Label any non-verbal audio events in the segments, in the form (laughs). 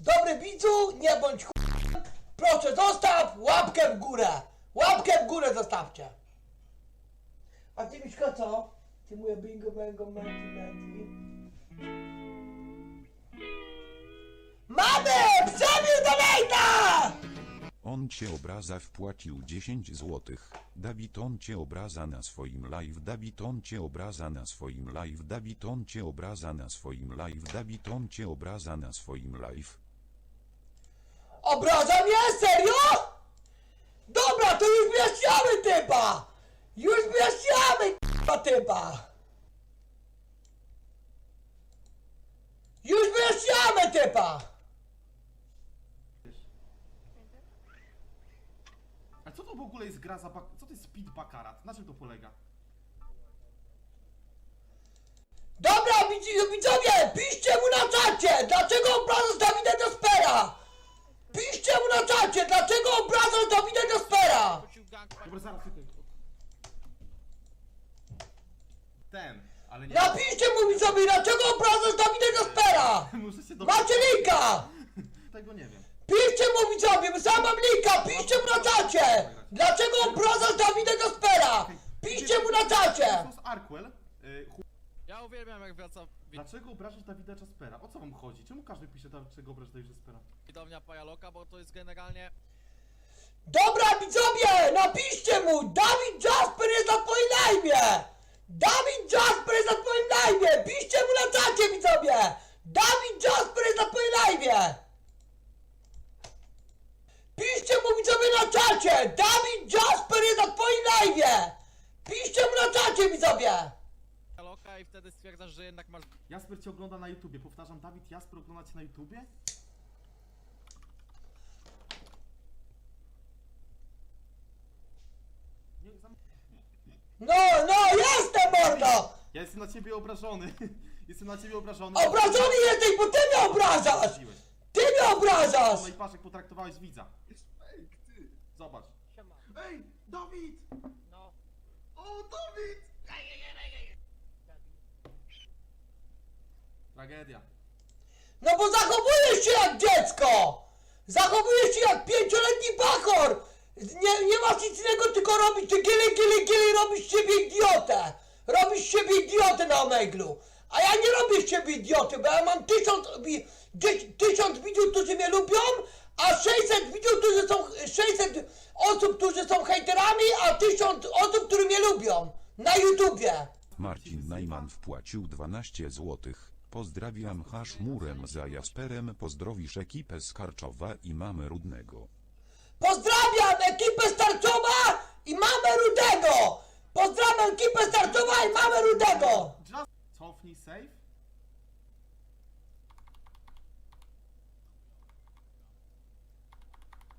Dobry widzu, nie bądź chujem. Proszę zostaw łapkę w górę. Łapkę w górę zostawcie. A ty Miszko co? Ty moje bingo bango menti menti. Mamy! Przebił donata! On cię obraza wpłacił 10 złotych. Dawid on cię obraza na swoim live. Dawid on cię obraza na swoim live. Dawid on cię obraza na swoim live. Dawid on cię obraza na swoim live. Obraża mnie? Serio? Dobra, to już wyjaśniamy typa! Już wyjaśniamy k***a typa! Już wyjaśniamy typa! A co to w ogóle jest gra za bak... Co to jest speed bakarat? Na czym to polega? Dobra, widz- widzowie, piszcie mu na czacie, dlaczego obrażasz Dawida Dospera! Na czacie, dlaczego obrażasz Dawida Dospera! Dobra, zaraz. Ten, ale nie... Napiszcie mu widzowie, dlaczego obrażasz Dawida Dospera! (laughs) Muszę się do... Macie linka! (laughs) Tego nie wiem. Piszcie mu widzowie, sam mam linka, piszcie mu na czacie! Dlaczego obrażasz Dawida Dospera? Piszcie mu na czacie! To jest Arkwell. Y, chu... Ja uwielbiam jak wraca Dlaczego obrażasz Dawida Jaspera? O co wam chodzi? Czemu każdy pisze, dlaczego obrażasz Dawida Jaspera? widownia Pajaloka, bo to jest generalnie... Dobra widzowie, napiszcie mu! Dawid Jasper jest na twoim live! Dawid Jasper jest na twoim live! Piszcie mu na czacie widzowie! Dawid Jasper jest na twoim live! Piszcie mu widzowie na czacie! Dawid Jasper jest na twoim live! Piszcie mu na czacie widzowie! I wtedy stwierdzasz, że jednak masz Jasper cię ogląda na YouTubie. Powtarzam, Dawid Jasper ogląda cię na YouTubie? Nie, zam... No, no, jestem mordo! Ja jestem na ciebie obrażony. (laughs) jestem na ciebie obrażony. Obrażony jesteś, bo ty mnie obrażasz! Obraziłeś. Ty mnie obrażasz! No i patrz jak potraktowałeś widza. Zobacz. Ej, Dawid! No, O, Dawid! Tragedia. No bo zachowujesz się jak dziecko! Zachowujesz się jak pięcioletni bachor! Nie, nie masz nic innego, tylko robisz ty gili, gili, gili, robisz z siebie idiotę! Robisz z siebie idiotę na Omeglu! A ja nie robię z siebie idioty, bo ja mam tysiąc, tysiąc widzów, którzy mnie lubią, a 600 widzów, którzy są, 600 osób, którzy są hejterami, a 1000 osób, które mnie lubią. Na YouTubie. Marcin Najman wpłacił 12 złotych. Pozdrawiam haszmurem za Jasperem. Pozdrowisz ekipę z Karczowa i mamy Rudnego. Pozdrawiam ekipę startowa i mamy Rudego! Pozdrawiam ekipę startowa i mamy Rudego! Just cofnij save.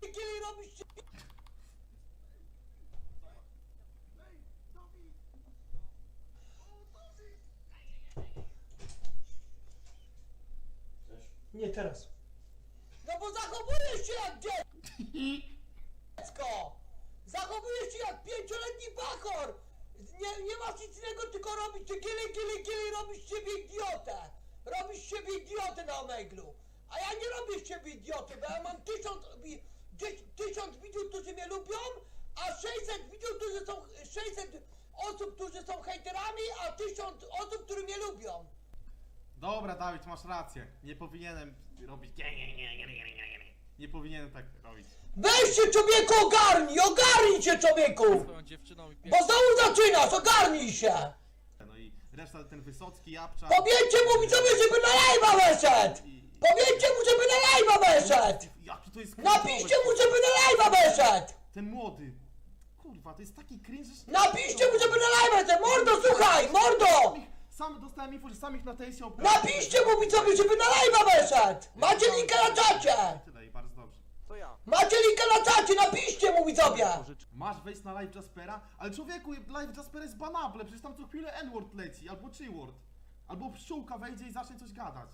Kiedy robisz się... Nie teraz. No bo zachowujesz się jak dziecko! Zachowujesz się jak pięcioletni bachor! Nie, nie masz nic innego, tylko robić ty gili, gili, gili, robisz siebie idiotę! Robisz siebie idiotę na Omeglu! A ja nie robię z siebie idioty, bo ja mam tysiąc, tysiąc widzów, którzy mnie lubią, a 600 widzów, którzy są, 600 osób, którzy są hejterami, a 1000 osób, które mnie lubią. Dobra, Dawid, masz rację. Nie powinienem robić. Nie powinienem tak robić. Weź się człowieku ogarnij, ogarnij się człowieku! swoją dziewczyną i Bo znowu zaczynasz, ogarnij się! No i reszta ten Wysocki, Japcza. Powiedzcie mu widzowie, żeby na live'a weszedł! Powiedzcie mu, żeby na live'a weszedł! Jaki to jest Napiszcie cringe'owy. mu, żeby na live'a weszedł! Ten młody. Kurwa, to jest taki cringe, że... Napiszcie mu, żeby na live'a weszedł! Mordo, słuchaj, mordo! Sam dostałem info, że samych na tej się Napiszcie mu widzowie, żeby na live'a weszedł! Macie linka na czacie! Tyle i bardzo dobrze. Macie linka na czacie, napiszcie mu widzowie! Masz wejść na live Jaspera? Ale człowieku, live Jaspera jest banable, przecież tam co chwilę N-word leci, albo G-word. Albo pszczółka wejdzie i zacznie coś gadać.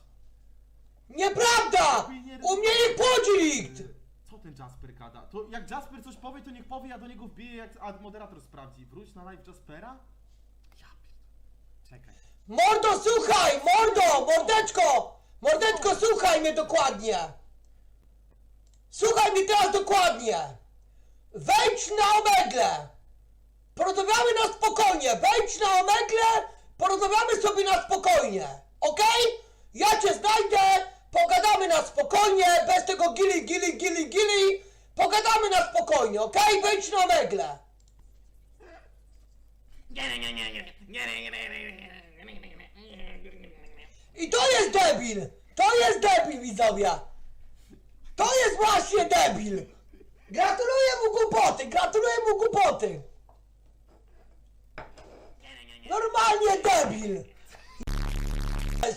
Nieprawda! U mnie nie płodzi nikt! Co ten Jasper gada? To jak Jasper coś powie, to niech powie, ja do niego wbiję, jak a moderator sprawdzi. Wróć na live Jaspera? Ja pierd... Czekaj. Mordo, słuchaj! Mordo! Mordeczko! Mordeczko, słuchaj mnie dokładnie! Słuchaj mnie teraz dokładnie. Wejdź na Omegle. Porozmawiamy na spokojnie. Wejdź na Omegle, porozmawiamy sobie na spokojnie. Okej? Ja cię znajdę, pogadamy na spokojnie, bez tego gili, gili, gili, gili. Pogadamy na spokojnie, okej? Wejdź na Omegle. I to jest debil! To jest debil, widzowie! To jest właśnie debil! Gratuluję mu głupoty, gratuluję mu głupoty! Normalnie debil!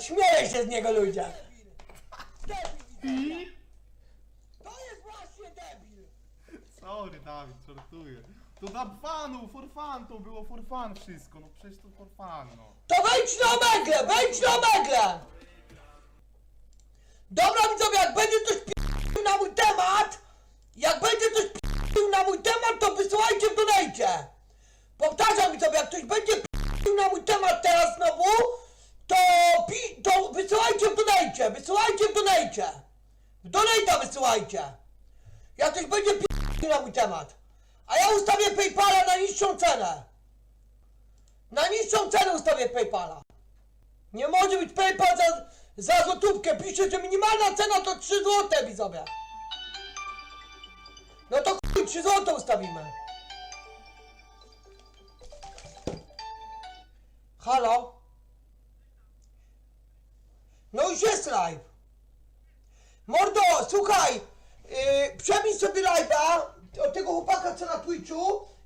Śmieję się z niego ludzie! Debil, To jest właśnie debil! Sorry, Dawid, żartuję. To dla fanu, for fun to było, for fun wszystko, no przecież to for fun, no. To wejdź na omegle, wejdź na omegle! Dobra widzowie, jak będzie coś p***ił na mój temat, jak będzie coś p***ił na mój temat, to wysyłajcie w donajcie. Powtarzam widzowie, jak ktoś będzie p***ił na mój temat teraz znowu, to, pi- to wysyłajcie w donajcie, wysyłajcie w donajcie. W donajta wysyłajcie. Jak ktoś będzie p***ił na mój temat. A ja ustawię Paypala na niższą cenę. Na niższą cenę ustawię Paypala. Nie może być Paypal za, za złotówkę. Pisze, że minimalna cena to 3 złote, widzowie. No to chuj, 3 złote ustawimy. Halo? No już jest live. Mordo, słuchaj, yy, przemyśl sobie live'a od tego chłopaka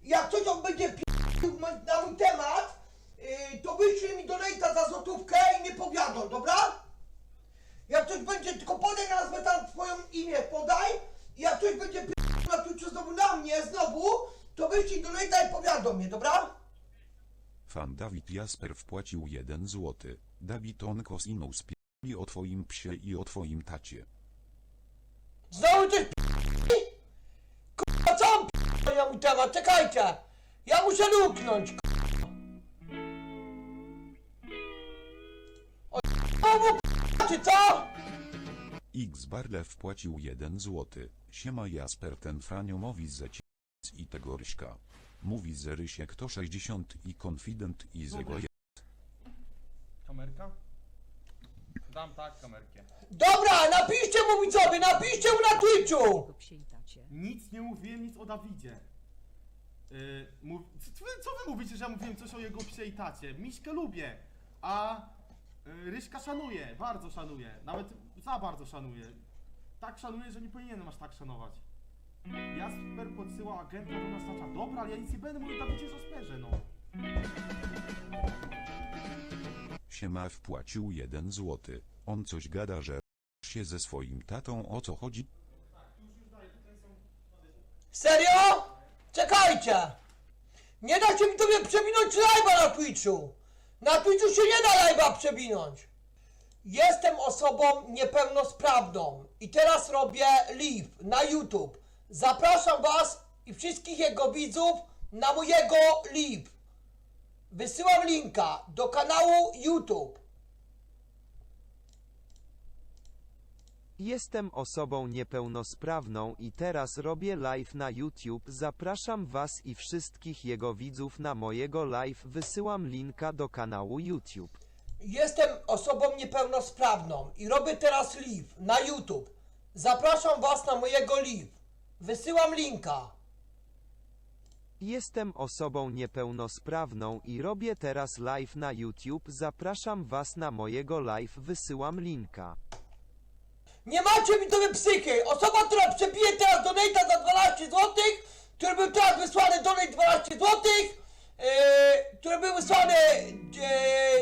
i jak coś on będzie ma- na mój temat, yy, to wyślij mi donate'a za złotówkę i nie powiadą, dobra? Jak coś będzie, tylko podaj nazwę tam twoją imię, podaj i jak coś będzie p***ił na Twitchu znowu na mnie, znowu, to wyślij donate'a i powiadą mnie, dobra? Fan Dawid Jasper wpłacił 1 złoty. Dawid on kosinął spieli o twoim psie i o twoim tacie. Znowu coś? Temat? Czekajcie! Ja muszę luknąć, kurwa. O znowu p***a, czy co? X Barle wpłacił 1 złoty. Siema Jasper ten Franio mówi ze ci i tego Ryśka. Mówi ze Rysiek to 60 i confident i z jego je... Kamerka? Dam tak kamerkę. Dobra, napiszcie mu widzowie, napiszcie mu na Twitchu! Nic nie mówiłem, nic o Dawidzie. Yy, mów... co, wy, co wy mówicie, że ja mówiłem coś o jego psie i tacie? Miśkę lubię, a yy, Ryśka szanuję, bardzo szanuję. Nawet za bardzo szanuję. Tak szanuję, że nie powinienem aż tak szanować. Jasper podsyła agenta do nas. Dobra, ale ja nic nie będę mówił Dawidzie Jasperze, no. Siema wpłacił 1 złoty. On coś gada, że się ze swoim tatą o co chodzi? Serio? Czekajcie! Nie da się widzowie przewinąć live'a na Twitchu! Na Twitchu się nie da live'a przewinąć! Jestem osobą niepełnosprawną i teraz robię live na YouTube. Zapraszam was i wszystkich jego widzów na mojego live. Wysyłam linka do kanału YouTube. Jestem osobą niepełnosprawną i teraz robię live na YouTube. Zapraszam Was i wszystkich jego widzów na mojego live. Wysyłam linka do kanału YouTube. Jestem osobą niepełnosprawną i robię teraz live na YouTube. Zapraszam Was na mojego live. Wysyłam linka. Jestem osobą niepełnosprawną i robię teraz live na YouTube. Zapraszam Was na mojego live. Wysyłam linka. Nie macie mi tobie psychy! Osoba, która przebije teraz donata za 12 zł, który był teraz wysłany donate 12 zł, yy, który był wysłany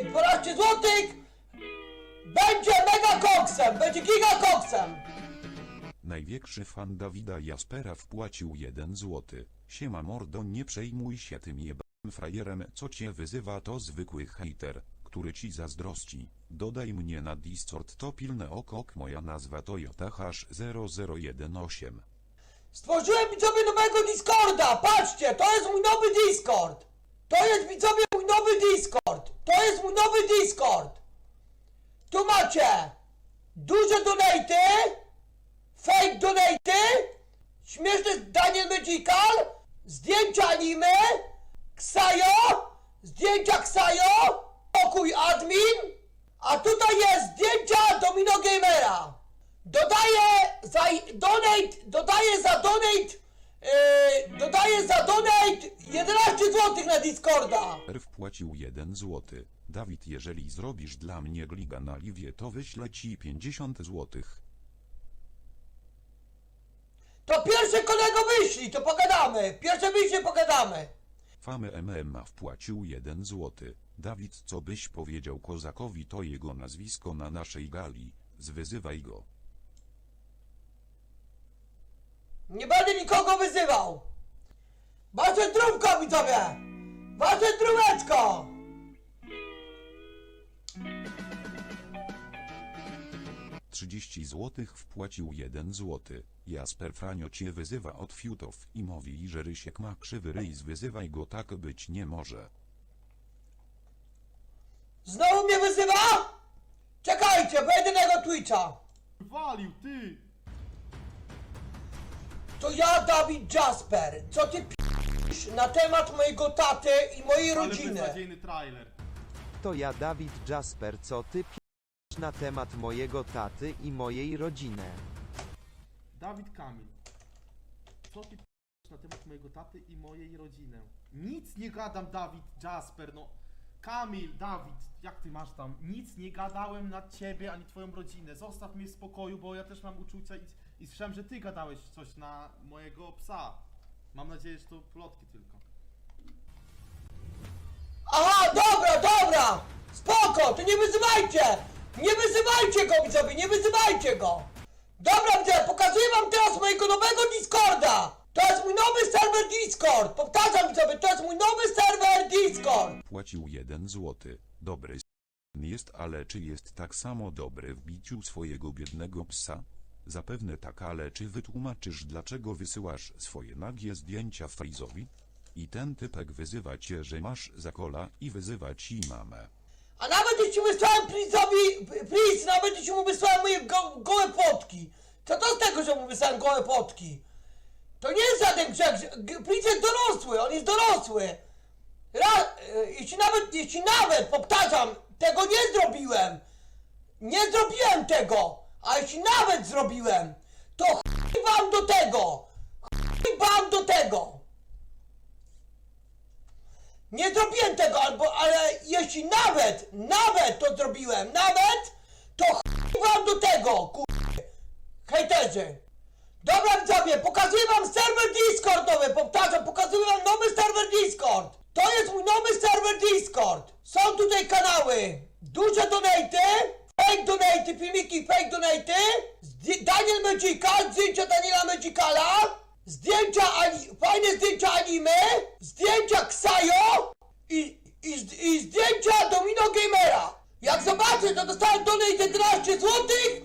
yy, 12 zł, będzie mega koksem, będzie giga koksem. Największy fan Dawida Jaspera wpłacił 1 złoty. Siema mordo nie przejmuj się tym jebanym frajerem co cię wyzywa to zwykły hejter, który ci zazdrości. Dodaj mnie na Discord to pilne okok moja nazwa Toyota Hash 0018. Stworzyłem widzowie nowego Discorda, patrzcie, to jest mój nowy Discord. To jest widzowie mój nowy Discord. To jest mój nowy Discord. Tu macie duże donaty, fake donaty, śmieszny Daniel Magical, zdjęcia anime, Ksajo, zdjęcia Ksajo, pokój admin, a tutaj jest zdjęcia Domino Gamera. Dodaję za donate, dodaję za donate, yy, dodaję za donate 11 zł na Discorda. R wpłacił 1 złoty. Dawid, jeżeli zrobisz dla mnie gliga na liwie, to wyślę ci 50 złotych. To pierwsze kolego wyślij, to pogadamy. Pierwsze wyślij, pogadamy. Famy MMA wpłacił 1 złoty. Dawid, co byś powiedział kozakowi, to jego nazwisko na naszej gali. Zwyzywaj go. Nie będę nikogo wyzywał. Wasze trumko widzowie! Wasze trumeczko! Trzydzieści złotych wpłacił 1 złoty. Jasper Franio cię wyzywa od fiutów i mówi, że Rysiek ma krzywy ryj, zwyzywaj go tak być nie może. Znowu mnie wyzywa? Czekajcie, wejdę na jego Twitcha. Walił, ty! To ja, Dawid Jasper. Co ty p***sz na temat mojego taty i mojej Ale rodziny? beznadziejny trailer. To ja Dawid Jasper, co ty p***sz na temat mojego taty i mojej rodziny. Dawid Kamil. Co ty p***sz na temat mojego taty i mojej rodziny? Nic nie gadam, Dawid Jasper, no. Kamil, Dawid, jak ty masz tam? Nic nie gadałem na ciebie ani twoją rodzinę. Zostaw mnie w spokoju, bo ja też mam uczucia i, i słyszałem, że ty gadałeś coś na mojego psa. Mam nadzieję, że to plotki tylko. Aha, dobra, dobra! Spoko, to nie wyzywajcie! Nie wyzywajcie go, widzowie, nie wyzywajcie go! Dobra, widzę, pokazuję wam teraz mojego nowego Discorda! To jest mój nowy serwer Discord! Powtarzam, widzowie, to jest mój nowy serwer Discord! Płacił 1 złoty. Dobry s- jest, ale czy jest tak samo dobry w biciu swojego biednego psa? Zapewne tak, ale czy wytłumaczysz dlaczego wysyłasz swoje nagie zdjęcia Frizowi? I ten typek wyzywa cię, że masz zakola i wyzywa ci mamę. A nawet jeśli wysłałem Prince'owi, Prince, nawet jeśli mu wysłałem moje go, gołe potki, to to z tego, że mu wysłałem gołe potki? To nie jest żaden grzech, Prince jest dorosły, on jest dorosły. Ra, e, jeśli nawet, jeśli nawet, powtarzam, tego nie zrobiłem, nie zrobiłem tego, a jeśli nawet zrobiłem, to chuj wam do tego, chuj wam do tego. Nie zrobiłem tego, albo, ale jeśli nawet, nawet to zrobiłem, nawet, to chuj wam do tego, kur... hejterzy. Dobra widzowie, pokazuję wam serwer Discord nowy, powtarzam, pokazuję wam nowy serwer Discord. To jest mój nowy serwer Discord. Są tutaj kanały, duże donaty, fake donaty, filmiki fake donaty, Daniel Magical, zdjęcia Daniela Magicala, zdjęcia, ani- fajne zdjęcia anime, zdjęcia Ksajo i, i, i zdjęcia Domino Gamera. Jak zobaczę, to dostałem donate 11 złotych,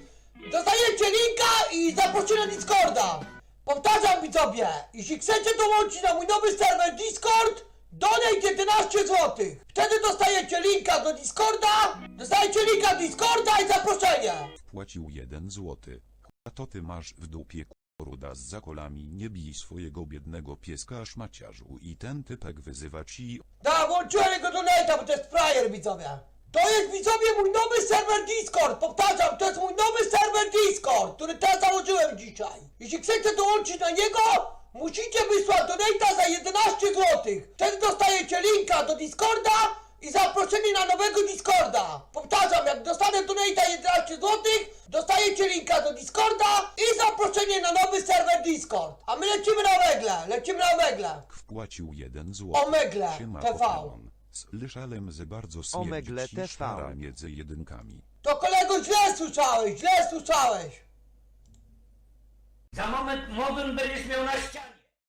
dostajecie linka i zaproszenie na Discorda. Powtarzam widzowie, jeśli chcecie dołączyć na mój nowy serwer Discord, donate 11 złotych. Wtedy dostajecie linka do Discorda, dostajecie linka do Discorda i zaproszenie. Wpłacił 1 złoty. A to ty masz w dupie ruda z zakolami, nie bij swojego biednego pieska szmaciarzu i ten typek wyzywa ci Da, włączyłem jego donate'a, bo to jest frajer, widzowie. To jest, widzowie, mój nowy serwer Discord. Powtarzam, to jest mój nowy serwer Discord, który teraz założyłem dzisiaj. Jeśli chcecie dołączyć na niego, musicie wysłać donate'a za 11 zł. Wtedy dostajecie linka do Discorda i zaproszenie na nowego Discorda. Powtarzam, jak dostanę donate'a 11 zł, dostajecie linka do Discorda i zaproszenie na nowy serwer Discord. A my lecimy na Omegle, lecimy na Omegle. wpłacił 1 złoty. Omegle Siema TV. Pokémon. Słyszałem, że bardzo śmierdzi Omegle ci TV. szara między jedynkami. To kolego źle słyszałeś, źle słyszałeś. Za moment modem będziesz miał na ścianie.